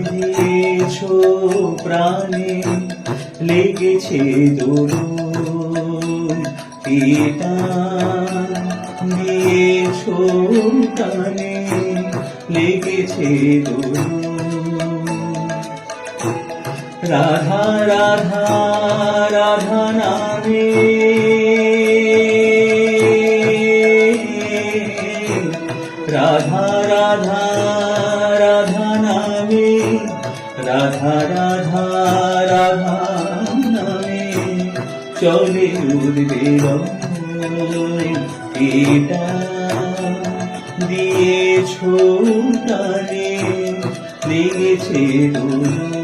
দিয়েছ প্রাণে লেগেছে দরুন পিতা দিয়েছ প্রাণে লেগেছে রাধা রাধা রাধা নামে রাধা রাধা রাধা নামে রাধা রাধা রাধা নামে চলে উঠবে এটা দিয়ে ছোটানে লেগেছে দোল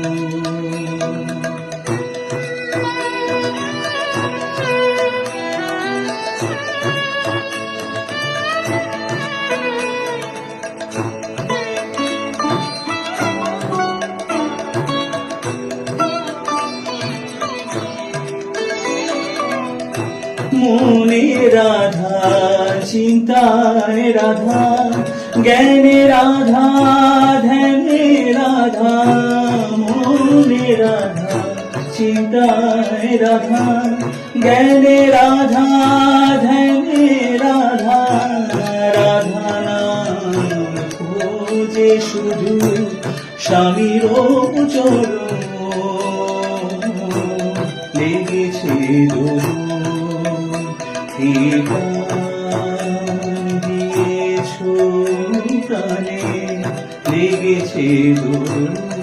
মনে রাধা, চিন্তায় রাধা, জ্ঞানে রাধা, ধ্যানে রাধা, মনে রাধা, চিন্তায় রাধা, জ্ঞানে রাধা, ধ্যানে রাধা রাধা নাম খোঁজে শুধু স্বামীর চরণ, লেগেছে প্রাণে লেগেছে দোল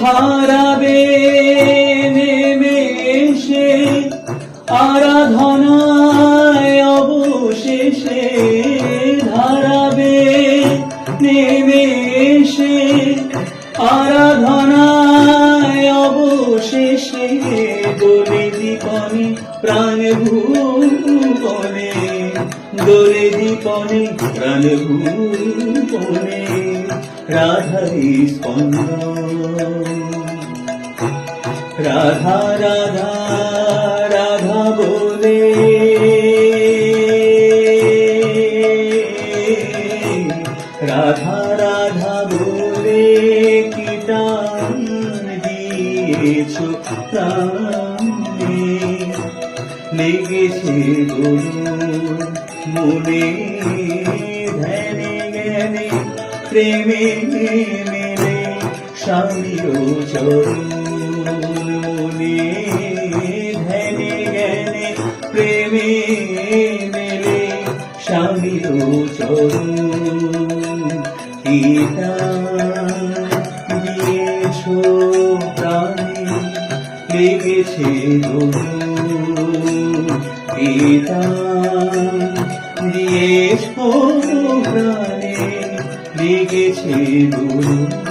ধারাবে নেমে এসে আরাধনায় অবশেষে ধারাবে নেমে এসে আরাধনায় অবশেষে দোলে দীপনে প্রাণ ভূপনে, দোলে দীপনে প্রাণ ভূপনে। রাধারি রাধা রাধা রাধা বলে। রাধা রাধা বলে কি টান দিয়েছ প্রাণে। লেগেছে গরু মনে। প্রেমে মেলে স্বামীর চরণ মনে ধ্যানে জ্ঞানে প্রেমে মেলে স্বামীর চরণ পিতা দিয়েছ প্রাণে লেগেছে দিয়েছ প্রাণে লেগেছে দোল